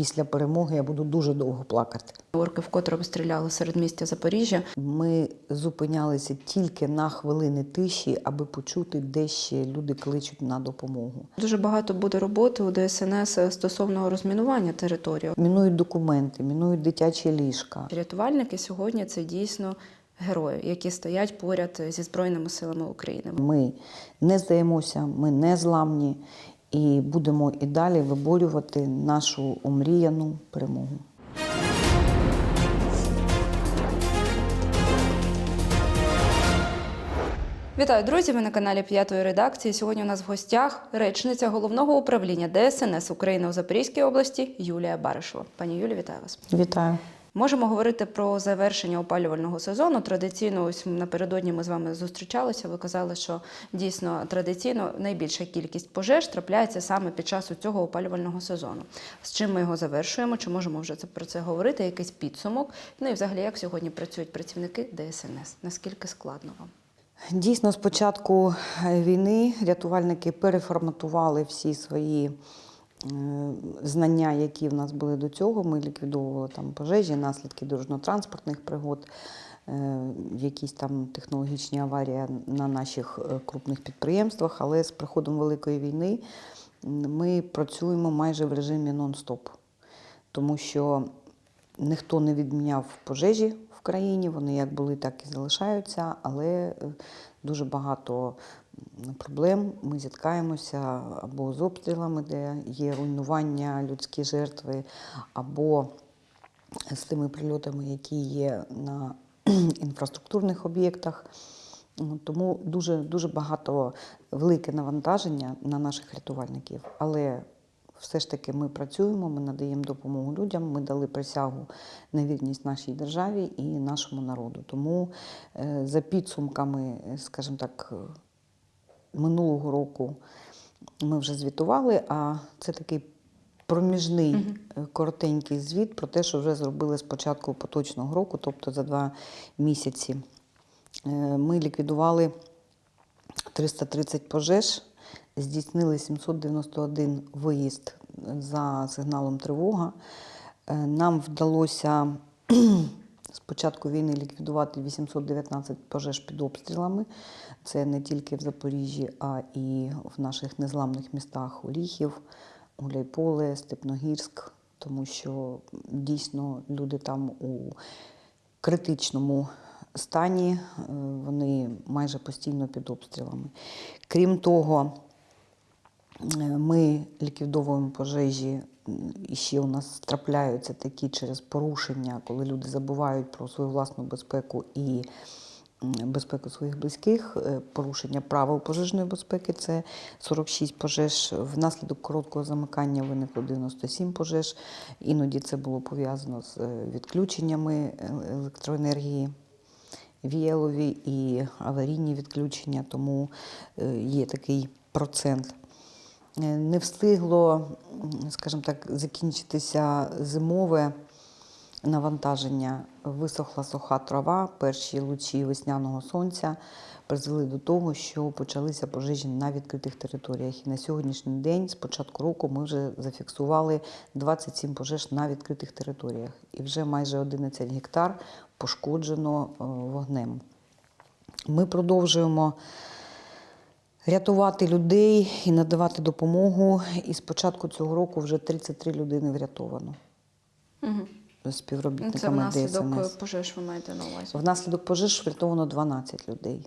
після перемоги я буду дуже довго плакати. Орки вкотре обстріляли середмістя Запоріжжя. Ми зупинялися тільки на хвилини тиші, аби почути, де ще люди кличуть на допомогу. Дуже багато буде роботи у ДСНС стосовно розмінування території. Мінують документи, мінують дитячі ліжка. Рятувальники сьогодні це дійсно герої, які стоять поряд зі Збройними силами України. Ми не здаємося, ми не зламні і будемо і далі виборювати нашу омріяну перемогу. Вітаю, друзі! Ви на каналі П'ятої редакції. Сьогодні у нас в гостях речниця головного управління ДСНС України у Запорізькій області Юлія Баришева. Пані Юлі, вітаю вас. Вітаю. Можемо говорити про завершення опалювального сезону. Традиційно, ось напередодні ми з вами зустрічалися. Ви казали, що дійсно традиційно найбільша кількість пожеж трапляється саме під час цього опалювального сезону. З чим ми його завершуємо? Чи можемо вже це про це говорити? Якийсь підсумок? Ну і взагалі, як сьогодні працюють працівники ДСНС? Наскільки складно вам? Дійсно, з початку е, війни рятувальники переформатували всі свої знання, які в нас були до цього. Ми ліквідовували там пожежі, наслідки дорожньо-транспортних пригод, е, якісь там технологічні аварії на наших е, крупних підприємствах. Але з приходом Великої війни ми працюємо майже в режимі нон-стоп, тому що ніхто не відміняв пожежі в країні, вони як були, так і залишаються, але е, дуже багато проблем. Ми зіткаємося або з обстрілами, де є руйнування, людські жертви, або з тими прильотами, які є на інфраструктурних об'єктах. Ну, Тому дуже, дуже багато велике навантаження на наших рятувальників. Але все ж таки ми працюємо, ми надаємо допомогу людям. Ми дали присягу на вірність нашій державі і нашому народу. Тому е, за підсумками, е, скажімо так, е, минулого року ми вже звітували, а це такий проміжний е, коротенький звіт про те, що вже зробили з початку поточного року, тобто за два місяці. Ми ліквідували 330 пожеж, здійснили 791 виїзд за сигналом тривога. Е, Нам вдалося з початку війни ліквідувати 819 пожеж під обстрілами. Це не тільки в Запоріжжі, а і в наших незламних містах Оріхів, Гуляйполе, Степногірськ, тому що дійсно люди там у критичному стані, е, вони майже постійно під обстрілами. Крім того, ми ліквідовуємо пожежі. І ще у нас трапляються такі через порушення, коли люди забувають про свою власну безпеку і безпеку своїх близьких. Е, Порушення правил пожежної безпеки це 46 пожеж. Внаслідок короткого замикання виникло 97 пожеж. Іноді це було пов'язано з е, відключеннями е, електроенергії. Віялові і аварійні відключення, тому є такий процент. Е, Не встигло, скажімо так, закінчитися зимове навантаження. Висохла суха трава, перші лучі весняного сонця призвели до того, що почалися пожежі на відкритих територіях. І на сьогоднішній день, з початку року, ми вже зафіксували 27 пожеж на відкритих територіях. І вже майже 11 гектар пошкоджено е, вогнем. Ми продовжуємо рятувати людей і надавати допомогу. І з початку цього року вже 33 людини врятовано Угу. з Це співробітниками внаслідок ДСНС. пожеж ви маєте на увазі. Внаслідок пожеж врятовано 12 людей.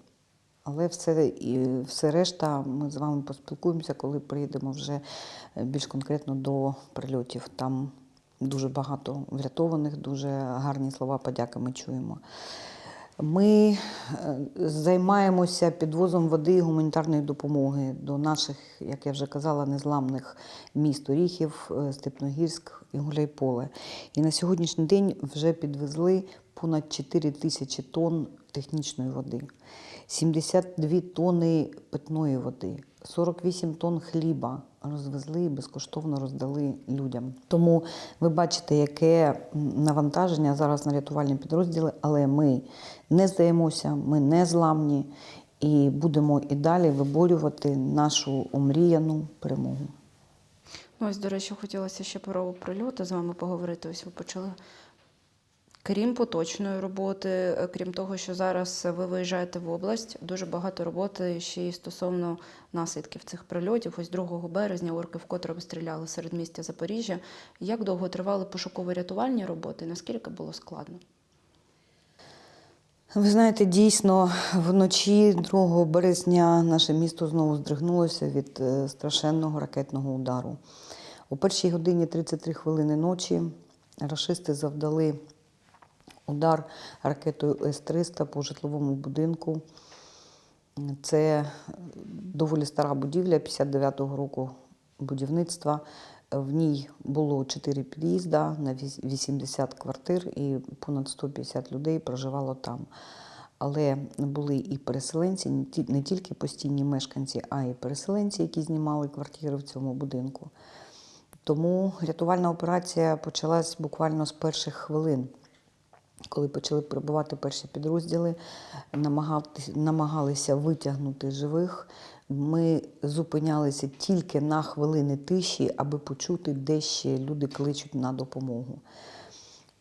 Але все, і все решта ми з вами поспілкуємося, коли приїдемо вже е, більш конкретно до прильотів. Там дуже багато врятованих, дуже гарні слова подяки ми чуємо. Ми е, займаємося підвозом води і гуманітарної допомоги до наших, як я вже казала, незламних міст Оріхів, е, Степногірськ і Гуляйполе. І на сьогоднішній день вже підвезли понад 4 тисячі тонн технічної води, 72 тонни питної води, 48 тонн хліба розвезли і безкоштовно роздали людям. Тому ви бачите, яке навантаження зараз на рятувальні підрозділи, але ми не здаємося, ми не зламні і будемо і далі виборювати нашу омріяну перемогу. Ось, до речі, хотілося ще про прильоти з вами поговорити. Ось ви почали. Крім поточної роботи, е, крім того, що зараз ви виїжджаєте в область, дуже багато роботи ще й стосовно наслідків цих прильотів. Ось 2 березня орки вкотре обстріляли середмістя Запоріжжя. Як довго тривали пошуково-рятувальні роботи? Наскільки було складно? Ви знаєте, дійсно, вночі 2 березня наше місто знову здригнулося від е, страшенного ракетного удару. О першій годині 33 хвилини ночі рашисти завдали удар ракетою С-300 по житловому будинку. Це доволі стара будівля 59-го року будівництва. В ній було 4 під'їзда на 80 квартир і понад 150 людей проживало там. Але були і переселенці, не тільки постійні мешканці, а й переселенці, які знімали квартири в цьому будинку. Тому рятувальна операція почалась буквально з перших хвилин. Коли почали прибувати перші підрозділи, намагалися витягнути живих. Ми зупинялися тільки на хвилини тиші, аби почути, де ще люди кличуть на допомогу.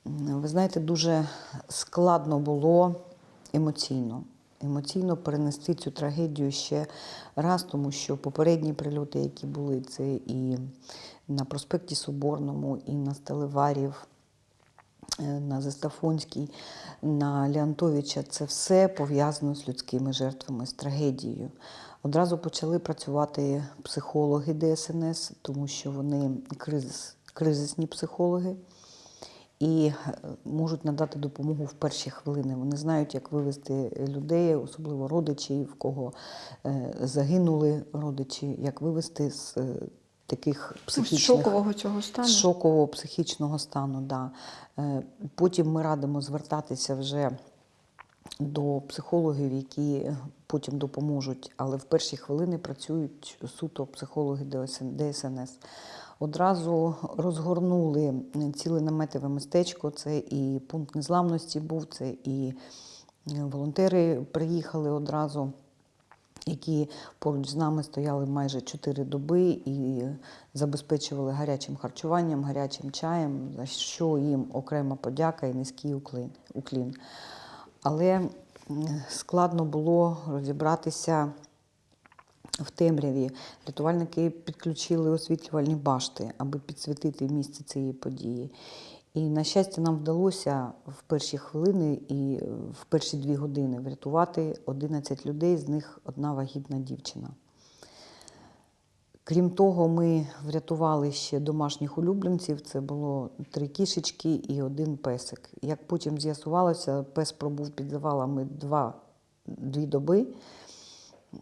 Ви знаєте, дуже складно було емоційно. Емоційно перенести цю трагедію ще раз, тому що попередні прильоти, які були, це і на проспекті Соборному, і на Стелеварів, е, на Застафонській, на Леонтовича, це все пов'язано з людськими жертвами, з трагедією. Одразу почали працювати психологи ДСНС, тому що вони кризис, кризисні психологи і е, можуть надати допомогу в перші хвилини. Вони знають, як вивести людей, особливо родичів, в кого е, загинули родичі, як вивести з е, таких З психічних шокового цього стану. з шокового психічного стану. Да. Е, Потім ми радимо звертатися вже до психологів, які потім допоможуть, але в перші хвилини працюють суто психологи ДСНС. Одразу розгорнули ціле наметове містечко. Це і пункт незламності був, це і е, волонтери приїхали одразу які поруч з нами стояли майже 4 доби і забезпечували гарячим харчуванням, гарячим чаєм, за що їм окрема подяка і низький уклін. Але складно було розібратися в темряві. Рятувальники підключили освітлювальні башти, аби підсвітити місце цієї події. І, на щастя, нам вдалося в перші хвилини і в перші дві години врятувати 11 людей, з них одна вагітна дівчина. Крім того, ми врятували ще домашніх улюбленців. Це було три кішечки і один песик. Як потім з'ясувалося, пес пробув під завалами два, дві доби,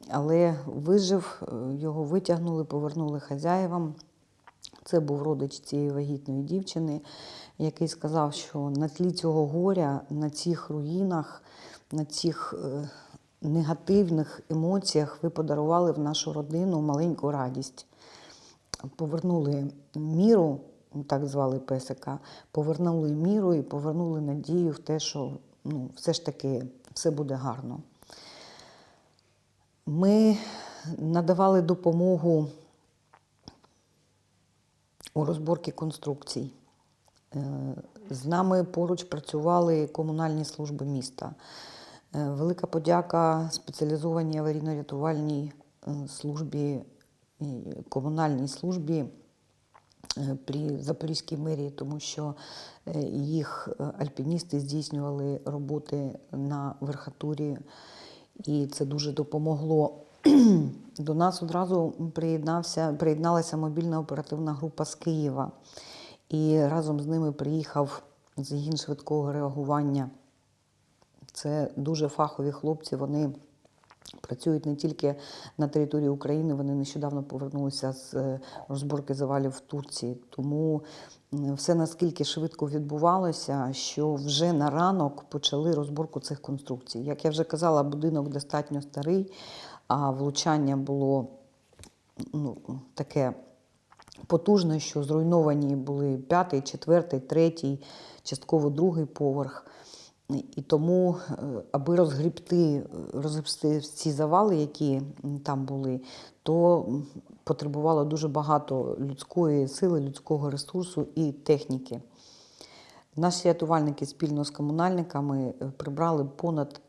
але вижив, е, його витягнули, повернули хазяєвам. Це був родич цієї вагітної дівчини, який сказав, що на тлі цього горя, на цих руїнах, на цих е, негативних емоціях ви подарували в нашу родину маленьку радість. Повернули міру, так звали песика, повернули міру і повернули надію в те, що ну, все ж таки все буде гарно. Ми надавали допомогу у розборці конструкцій. Е, З нами поруч працювали комунальні служби міста. Е, Велика подяка спеціалізованій аварійно-рятувальній е, службі, комунальній службі при Запорізькій мерії, тому що їх альпіністи здійснювали роботи на верхатурі, і це дуже допомогло. До нас одразу приєднався, приєдналася мобільна оперативна група з Києва. І разом з ними приїхав загін швидкого реагування. Це дуже фахові хлопці. Вони працюють не тільки на території України, вони нещодавно повернулися з е, розборки завалів в Турції. Тому все наскільки швидко відбувалося, що вже на ранок почали розборку цих конструкцій. Як я вже казала, будинок достатньо старий, а влучання було ну, таке потужне, що зруйновані були п'ятий, четвертий, третій, частково другий поверх. І тому, е, аби розгрібти, розгрібти ці завали, які там були, то потребувало дуже багато людської сили, людського ресурсу і техніки. Наші рятувальники спільно з комунальниками е, прибрали понад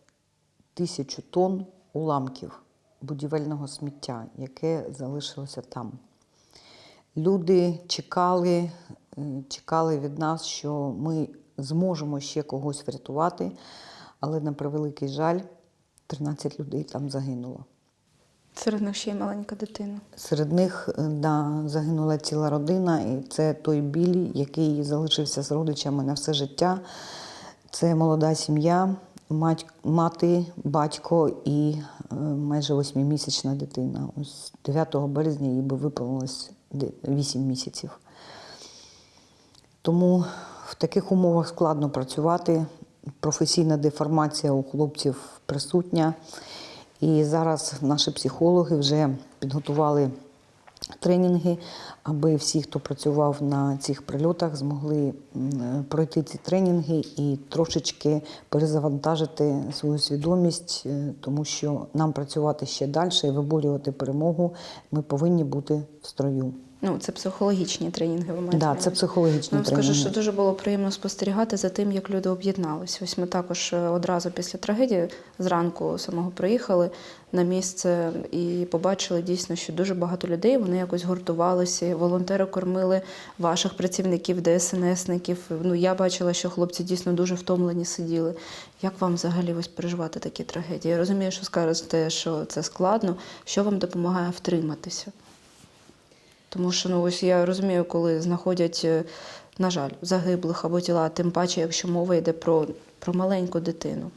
тисячу тонн уламків будівельного сміття, яке залишилося там. Люди чекали, е, чекали від нас, що ми зможемо ще когось врятувати, але на превеликий жаль, 13 людей там загинуло. Серед них ще й маленька дитина. Серед них е, да, загинула ціла родина, і це той біль, який залишився з родичами на все життя. Це молода сім'я, мати, батько і е, майже восьмимісячна дитина. Ось 9 березня їй би виповнилось 8 місяців. Тому в таких умовах складно працювати. Професійна деформація у хлопців присутня. І зараз наші психологи вже підготували тренінги, аби всі, хто працював на цих прильотах, змогли пройти ці тренінги і трошечки перезавантажити свою свідомість, е, тому що нам працювати ще далі і виборювати перемогу. Ми повинні бути в строю. Ну, це психологічні тренінги. Ви маєте Да, це психологічні Ну, скажу, що дуже було приємно спостерігати за тим, як люди об'єдналися. Ось ми також е, одразу після трагедії зранку самого приїхали на місце і побачили дійсно, що дуже багато людей вони якось гуртувалися. Волонтери кормили ваших працівників, ДСНСників. Ну я бачила, що хлопці дійсно дуже втомлені сиділи. Як вам взагалі ось переживати такі трагедії? Я розумію, що скажете, що це складно. Що вам допомагає втриматися? Тому що ну ось я розумію, коли знаходять, е, на жаль, загиблих або тіла, тим паче, якщо мова йде про, про маленьку дитину.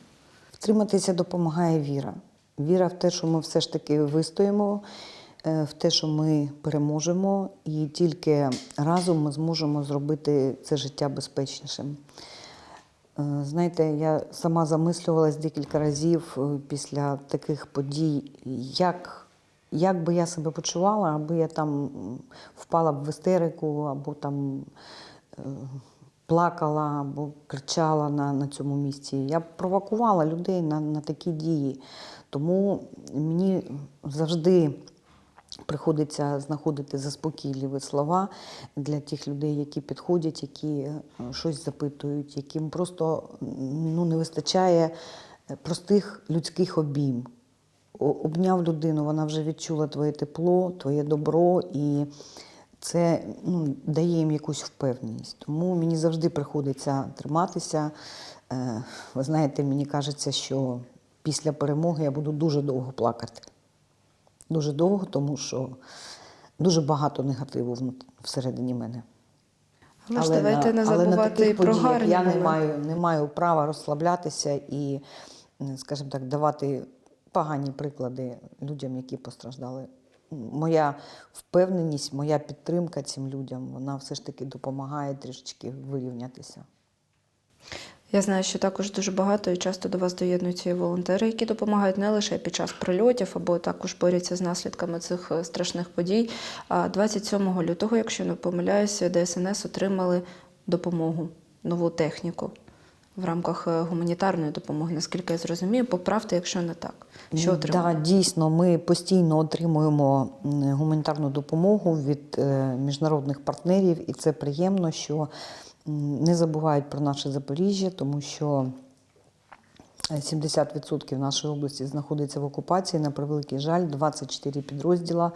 Втриматися допомагає віра. Віра в те, що ми все ж таки вистоїмо, е, в те, що ми переможемо, і тільки разом ми зможемо зробити це життя безпечнішим. Е, Знаєте, я сама замислювалась декілька разів після таких подій, як, як би я себе почувала, аби я там впала б в істерику, або там е, плакала, або кричала на, на цьому місці. Я провокувала людей на, на такі дії. Тому мені завжди приходиться знаходити заспокійливі слова для тих людей, які підходять, які е, щось запитують, яким просто ну, не вистачає е, простих людських обійм. Обняв людину, вона вже відчула твоє тепло, твоє добро, і це ну, дає їм якусь впевненість. Тому мені завжди приходиться триматися. Е, Ви знаєте, мені кажеться, що після перемоги я буду дуже довго плакати. Дуже довго, тому що дуже багато негативу всередині мене. Але, ж давайте не але на про подіях гарні я не маю, не маю права розслаблятися і, скажімо так, давати погані приклади людям, які постраждали. Моя впевненість, моя підтримка цим людям, вона все ж таки допомагає трішечки вирівнятися. Я знаю, що також дуже багато і часто до вас доєднуються і волонтери, які допомагають не лише під час прильотів, або також борються з наслідками цих е, страшних подій. А 27 лютого, якщо не помиляюся, ДСНС отримали допомогу, нову техніку в рамках е, гуманітарної допомоги. Наскільки я зрозумію, поправте, якщо не так. Що отримали? да, дійсно, ми постійно отримуємо гуманітарну допомогу від е, міжнародних партнерів, і це приємно, що не забувають про наше Запоріжжя, тому що е, 70% нашої області знаходиться в окупації. На превеликий жаль, 24 підрозділа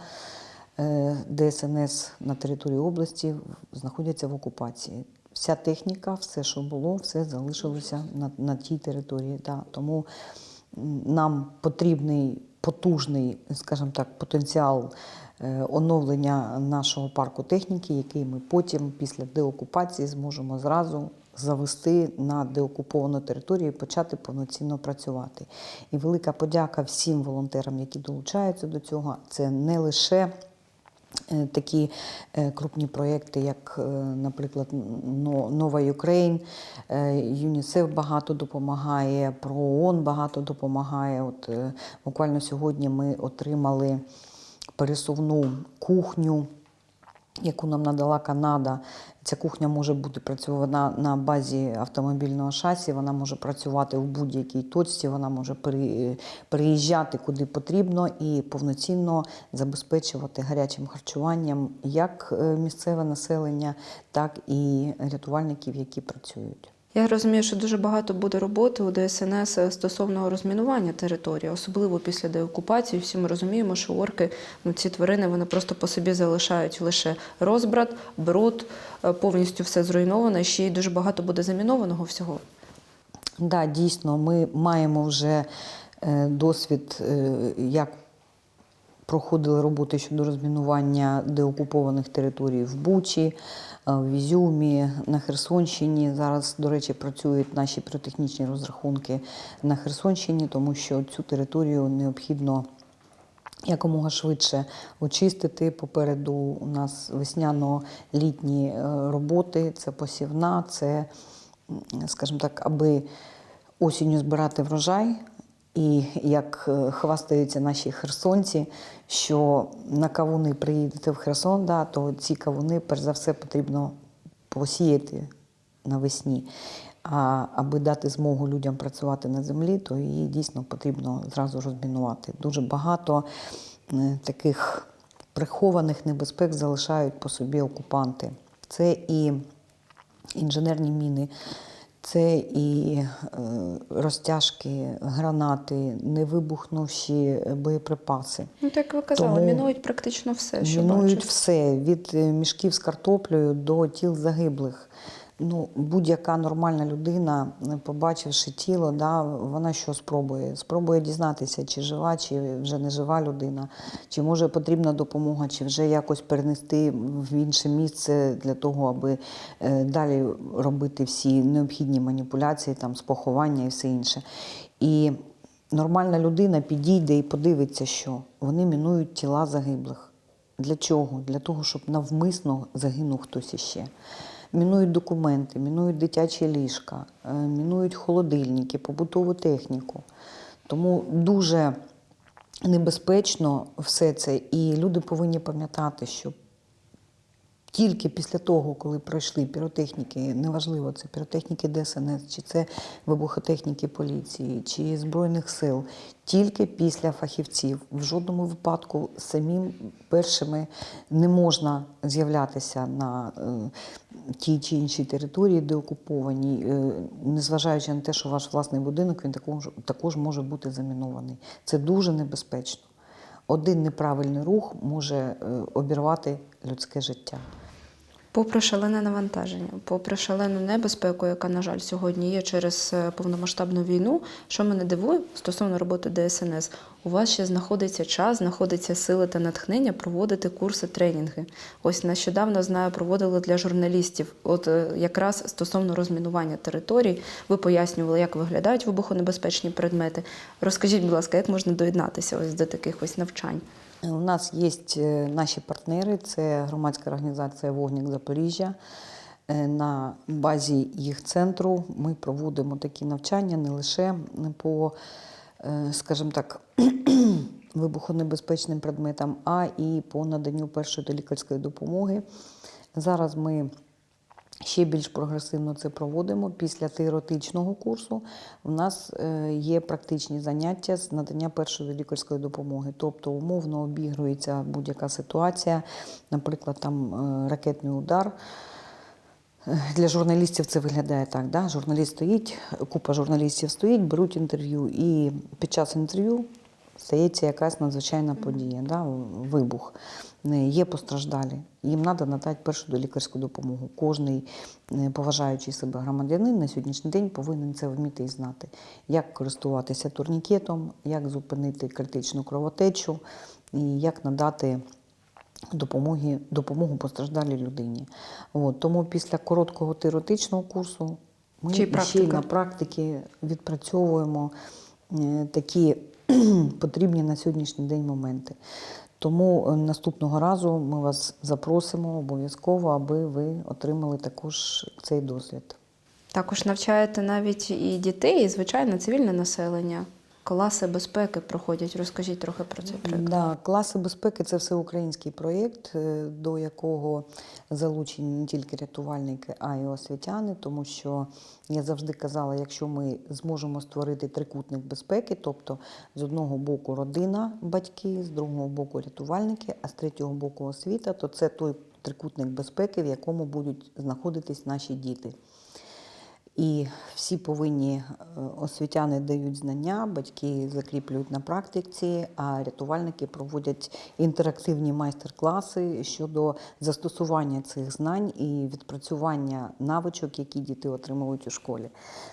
е, ДСНС на території області знаходяться в окупації. Вся техніка, все, що було, все залишилося на, на тій території. Да. Тому нам потрібний потужний, скажімо так, потенціал е, оновлення нашого парку техніки, який ми потім, після деокупації, зможемо зразу завести на деокуповану територію і почати повноцінно працювати. І велика подяка всім волонтерам, які долучаються до цього. Це не лише такі е, крупні проєкти, як, е, наприклад, Нова е, ЮНІСЕФ багато допомагає, ПРООН багато допомагає. От е, буквально сьогодні ми отримали пересувну кухню яку нам надала Канада. Ця кухня може бути працювана на базі автомобільного шасі, вона може працювати в будь-якій точці, вона може пере- переїжджати куди потрібно і повноцінно забезпечувати гарячим харчуванням як е, місцеве населення, так і рятувальників, які працюють. Я розумію, що дуже багато буде роботи у ДСНС стосовно розмінування території, особливо після деокупації. Всі ми розуміємо, що орки, ну ці тварини, вони просто по собі залишають лише розбрат, бруд, е, повністю все зруйновано. і Ще й дуже багато буде замінованого всього. Да, дійсно, ми маємо вже е, досвід, е, як проходили роботи щодо розмінування деокупованих територій в Бучі, е, в Ізюмі, на Херсонщині. Зараз, до речі, працюють наші піротехнічні розрахунки на Херсонщині, тому що цю територію необхідно якомога швидше очистити. Попереду у нас весняно-літні е, роботи, це посівна, це, скажімо так, аби осінню збирати врожай. І як е, хвастаються наші херсонці, що на кавуни приїдете в Херсон, да, то ці кавуни, перш за все, потрібно посіяти навесні. А аби дати змогу людям працювати на землі, то її дійсно потрібно зразу розмінувати. Дуже багато е, таких прихованих небезпек залишають по собі окупанти. Це і інженерні міни, це і е, розтяжки, гранати, невибухнувші боєприпаси. Ну, так ви казали, Тому мінують практично все, що Мінують бачу. все від е, мішків з картоплею до тіл загиблих. Ну, будь-яка нормальна людина, е, побачивши тіло, да, вона що спробує? Спробує дізнатися, чи жива, чи вже не жива людина, чи може потрібна допомога, чи вже якось перенести в інше місце для того, аби е, далі робити всі необхідні маніпуляції, там, з поховання і все інше. І нормальна людина підійде і подивиться, що вони мінують тіла загиблих. Для чого? Для того, щоб навмисно загинув хтось іще. Мінують документи, мінують дитячі ліжка, е, мінують холодильники, побутову техніку. Тому дуже небезпечно все це. І люди повинні пам'ятати, що тільки після того, коли пройшли піротехніки, неважливо, це піротехніки ДСНС, чи це вибухотехніки поліції, чи Збройних сил, тільки після фахівців. В жодному випадку самим першими не можна з'являтися на е, тій чи іншій території, де окупованій, е, незважаючи на те, що ваш власний будинок він також, також може бути замінований. Це дуже небезпечно. Один неправильний рух може е, обірвати людське життя. Попри шалене навантаження, попри шалену небезпеку, яка, на жаль, сьогодні є через е, повномасштабну війну, що мене дивує стосовно роботи ДСНС, у вас ще знаходиться час, знаходиться сили та натхнення проводити курси, тренінги. Ось нещодавно знаю, проводили для журналістів. От е, якраз стосовно розмінування територій, ви пояснювали, як виглядають вибухонебезпечні предмети. Розкажіть, будь ласка, як можна доєднатися ось до таких ось навчань? У нас є е, наші партнери, це громадська організація Вогнік Запоріжжя. Е, На базі їх центру ми проводимо такі навчання не лише по, е, скажімо так, вибухонебезпечним предметам, а і по наданню першої лікарської допомоги. Зараз ми ще більш прогресивно це проводимо. Після теоретичного курсу у нас е, є практичні заняття з надання першої лікарської допомоги. Тобто умовно обігрується будь-яка ситуація, наприклад, там е, ракетний удар. Е, Для журналістів це виглядає так. Да? Журналіст стоїть, купа журналістів стоїть, беруть інтерв'ю, і під час інтерв'ю стається якась надзвичайна подія, да? вибух. Є постраждалі. Їм треба надати першу лікарську допомогу. Кожний е, поважаючий себе громадянин на сьогоднішній день повинен це вміти і знати, як користуватися турнікетом, як зупинити критичну кровотечу і як надати допомоги, допомогу постраждалій людині. От, тому після короткого теоретичного курсу ми Чи ще на практиці відпрацьовуємо е, такі потрібні на сьогоднішній день моменти. Тому е, наступного разу ми вас запросимо обов'язково, аби ви отримали також цей досвід. Також навчаєте навіть і дітей, і звичайно цивільне населення. Класи безпеки проходять. Розкажіть трохи про цей проект. Да, класи безпеки це всеукраїнський проєкт, е, до якого залучені не тільки рятувальники, а й освітяни, тому що я завжди казала, якщо ми зможемо створити трикутник безпеки, тобто з одного боку родина, батьки, з другого боку рятувальники, а з третього боку освіта, то це той трикутник безпеки, в якому будуть знаходитись наші діти. І всі повинні е, освітяни дають знання, батьки закріплюють на практиці, а рятувальники проводять інтерактивні майстер-класи щодо застосування цих знань і відпрацювання навичок, які діти отримують у школі.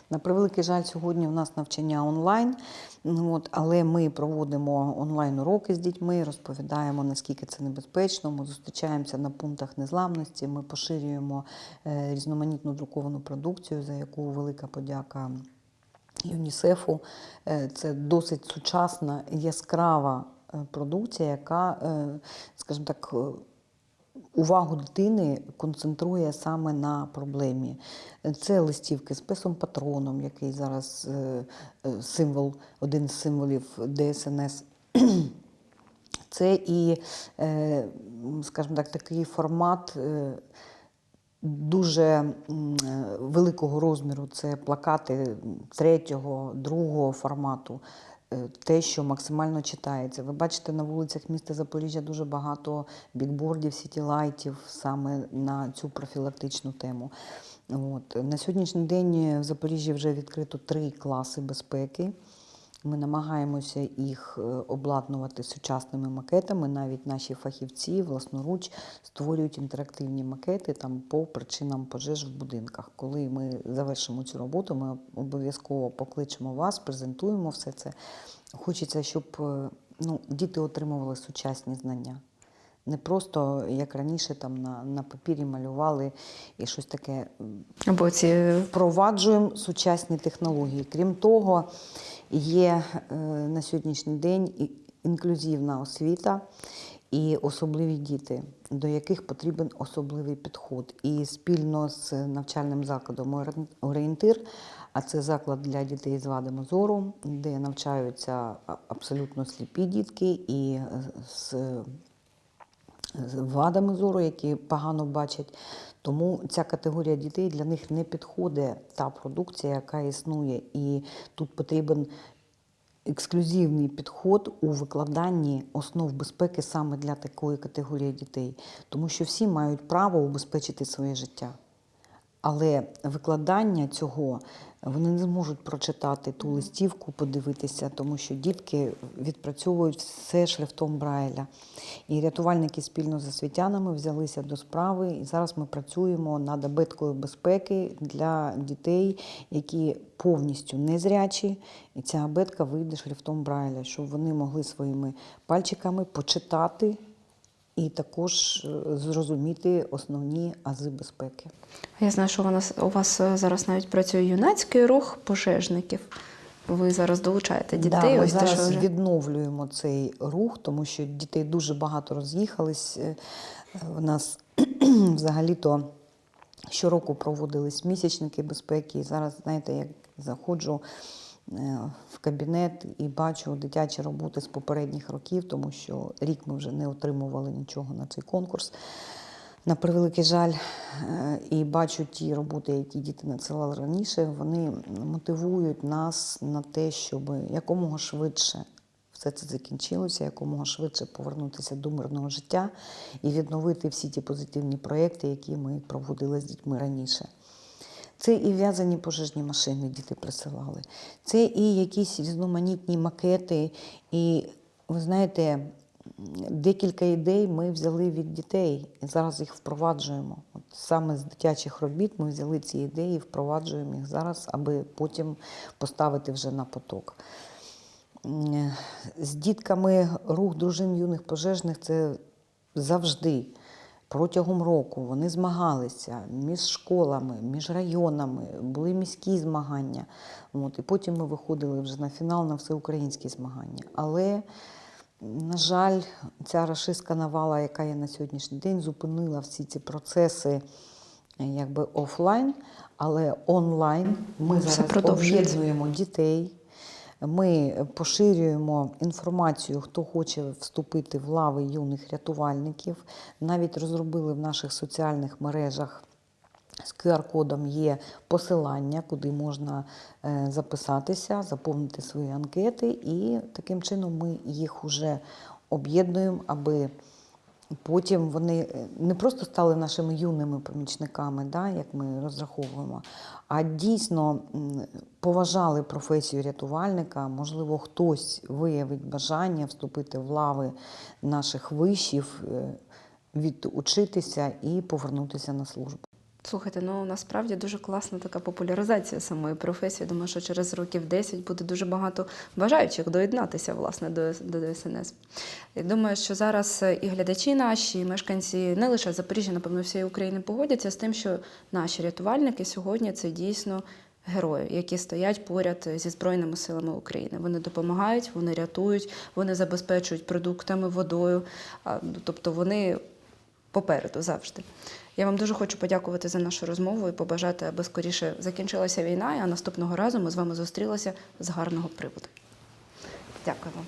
На превеликий жаль, сьогодні у нас навчання онлайн, ну, от, але ми проводимо онлайн-уроки з дітьми, розповідаємо, наскільки це небезпечно. Ми зустрічаємося на пунктах незламності, ми поширюємо е, різноманітну друковану продукцію, за яку велика подяка ЮНІСЕФу. Е, Це досить сучасна, яскрава е, продукція, яка, е, скажімо так, увагу дитини концентрує саме на проблемі. Це листівки з песом патроном, який зараз символ, один з символів ДСНС. Це і, скажімо так, такий формат дуже е, великого розміру. Це плакати третього, другого формату. е, Те, що максимально читається. Ви бачите на вулицях міста Запоріжжя дуже багато бікбордів, сітілайтів саме на цю профілактичну тему. От. На сьогоднішній день в Запоріжжі вже відкрито три класи безпеки. Ми намагаємося їх е, обладнувати сучасними макетами. Навіть наші фахівці власноруч створюють інтерактивні макети там по причинам пожеж в будинках. Коли ми завершимо цю роботу, ми обов'язково покличемо вас, презентуємо все це. Хочеться, щоб е, ну, діти отримували сучасні знання. Не просто як раніше там на, на папірі малювали і щось таке Або ці впроваджуємо сучасні технології. Крім того, є е, на сьогоднішній день інклюзивна освіта і особливі діти, до яких потрібен особливий підход. І спільно з навчальним закладом «Орен- орієнтир, а це заклад для дітей з вадами зору, де навчаються абсолютно сліпі дітки і з вадами зору, які погано бачать. Тому ця категорія дітей для них не підходить та продукція, яка існує. І тут потрібен ексклюзивний підход у викладанні основ безпеки саме для такої категорії дітей, тому що всі мають право убезпечити своє життя. Але викладання цього вони не зможуть прочитати ту листівку, подивитися, тому що дітки відпрацьовують все шрифтом Брайля. І рятувальники спільно з освітянами взялися до справи. І зараз ми працюємо над абеткою безпеки для дітей, які повністю незрячі. І ця абетка вийде шрифтом Брайля, щоб вони могли своїми пальчиками почитати і також е, зрозуміти основні ази безпеки. я знаю, що у нас у вас е, зараз навіть працює юнацький рух пожежників. Ви зараз долучаєте дітей. Да, ми ось те, що вже... відновлюємо цей рух, тому що дітей дуже багато роз'їхались. Е, У нас взагалі-то щороку проводились місячники безпеки. І зараз, знаєте, як заходжу е, в кабінет і бачу дитячі роботи з попередніх років, тому що рік ми вже не отримували нічого на цей конкурс. На превеликий жаль, е, і бачу ті роботи, які діти надсилали раніше, вони мотивують нас на те, щоб якомога швидше все це закінчилося, якомога швидше повернутися до мирного життя і відновити всі ті позитивні проекти, які ми проводили з дітьми раніше. Це і в'язані пожежні машини діти присилали. Це і якісь різноманітні макети. І ви знаєте, декілька ідей ми взяли від дітей і зараз їх впроваджуємо. От саме з дитячих робіт ми взяли ці ідеї, впроваджуємо їх зараз, аби потім поставити вже на поток. З дітками рух дружин юних пожежних це завжди. Протягом року вони змагалися між школами, між районами, були міські змагання. От, і потім ми виходили вже на фінал на всеукраїнські змагання. Але, на жаль, ця рашистська навала, яка є на сьогоднішній день, зупинила всі ці процеси якби офлайн, але онлайн ми Все зараз об'єднуємо дітей. Ми поширюємо інформацію, хто хоче вступити в лави юних рятувальників. Навіть розробили в наших соціальних мережах. З QR-кодом є посилання, куди можна е, записатися, заповнити свої анкети, і таким чином ми їх вже об'єднуємо, аби потім вони е, не просто стали нашими юними помічниками, да, як ми розраховуємо, а дійсно поважали професію рятувальника. Можливо, хтось виявить бажання вступити в лави наших вишів, е, відучитися і повернутися на службу. Слухайте, ну насправді дуже класна така популяризація самої професії. Думаю, що через років 10 буде дуже багато бажаючих доєднатися власне до, до ДСНС. Я думаю, що зараз е, і глядачі наші, і мешканці не лише Запоріжжя, напевно, всієї України погодяться з тим, що наші рятувальники сьогодні це дійсно. Герої, які стоять поряд зі Збройними силами України. Вони допомагають, вони рятують, вони забезпечують продуктами, водою. ну, Тобто вони попереду завжди. Я вам дуже хочу подякувати за нашу розмову і побажати, аби скоріше закінчилася війна, а наступного разу ми з вами зустрілися з гарного приводу. Дякую вам.